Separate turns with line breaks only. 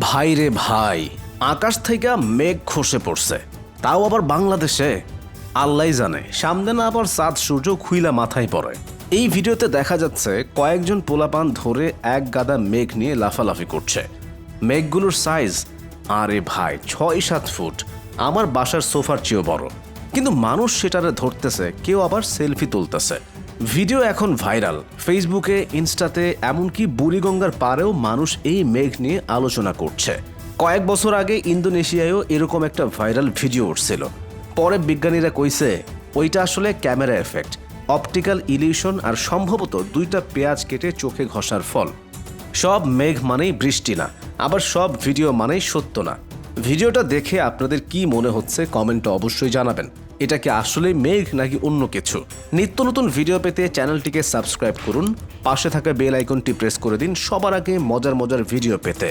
ভাই রে ভাই, আকাশ থেকে মেঘ খসে পড়ছে। তাও আবার বাংলাদেশে? আল্লাহ জানে, সামনে না আবার চাঁদ সূর্য খুইলা মাথায় পড়ে। এই ভিডিওতে দেখা যাচ্ছে, কয়েকজন পোলাপান ধরে এক গাদা মেঘ নিয়ে লাফালাফি করছে। মেঘগুলোর সাইজ আরে ভাই, ছয় সাত ফুট। আমার বাসার সোফার চেয়েও বড়। কিন্তু মানুষ সেটারে ধরতেছে, কেউ আবার সেলফি তুলতেছে। ভিডিও এখন ভাইরাল। ফেসবুকে, ইনস্টাতে, এমনকি বুড়িগঙ্গার পারেও মানুষ এই মেঘ নিয়ে আলোচনা করছে। কয়েক বছর আগে ইন্দোনেশিয়ায়ও এরকম একটা ভাইরাল ভিডিও উঠছিল। পরে বিজ্ঞানীরা কইছে, ওইটা আসলে ক্যামেরা এফেক্ট। অপটিক্যাল ইলিউশন আর সম্ভবত দুইটা পেঁয়াজ কেটে চোখে ঘষার ফল। সব মেঘ মানেই বৃষ্টি না, আবার সব ভিডিও মানেই সত্য না। ভিডিওটা দেখে আপনাদের কি মনে হচ্ছে কমেন্টে অবশ্যই জানাবেন। এটা কি আসলে মেঘ নাকি অন্য কিছু? নিত্য নতুন ভিডিও পেতে চ্যানেলটিকে সাবস্ক্রাইব করুন, পাশে থাকা বেল আইকনটি প্রেস করে দিন সবার আগে মজার মজার ভিডিও পেতে।